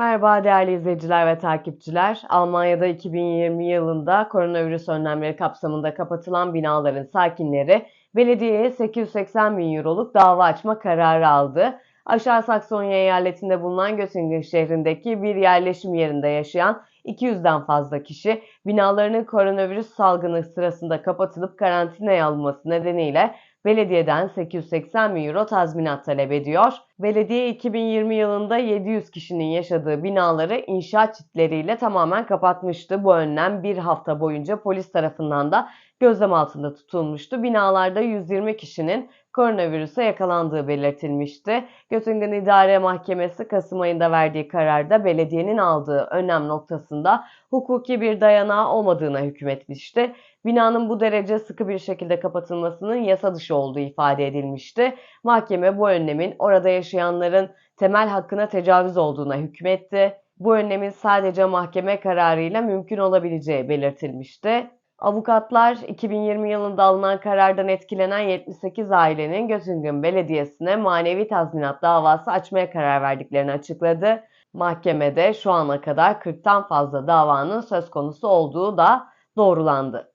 Merhaba değerli izleyiciler ve takipçiler. Almanya'da 2020 yılında koronavirüs önlemleri kapsamında kapatılan binaların sakinleri belediyeye 880 bin euroluk dava açma kararı aldı. Aşağı Saksonya eyaletinde bulunan Göttingen şehrindeki bir yerleşim yerinde yaşayan 200'den fazla kişi binalarının koronavirüs salgını sırasında kapatılıp karantinaya alınması nedeniyle belediyeden 880 bin euro tazminat talep ediyor. Belediye 2020 yılında 700 kişinin yaşadığı binaları inşaat çitleriyle tamamen kapatmıştı. Bu önlem bir hafta boyunca polis tarafından da gözlem altında tutulmuştu. Binalarda 120 kişinin koronavirüse yakalandığı belirtilmişti. Göttingen İdare Mahkemesi Kasım ayında verdiği kararda belediyenin aldığı önlem noktasında hukuki bir dayanağı olmadığına hükmetmişti. Binanın bu derece sıkı bir şekilde kapatılmasının yasa dışı olduğu ifade edilmişti. Mahkeme bu önlemin orada yaşayanların temel hakkına tecavüz olduğuna hükmetti. Bu önlemin sadece mahkeme kararıyla mümkün olabileceği belirtilmişti. Avukatlar 2020 yılında alınan karardan etkilenen 78 ailenin Göttingen Belediyesi'ne manevi tazminat davası açmaya karar verdiklerini açıkladı. Mahkemede şu ana kadar 40'tan fazla davanın söz konusu olduğu da doğrulandı.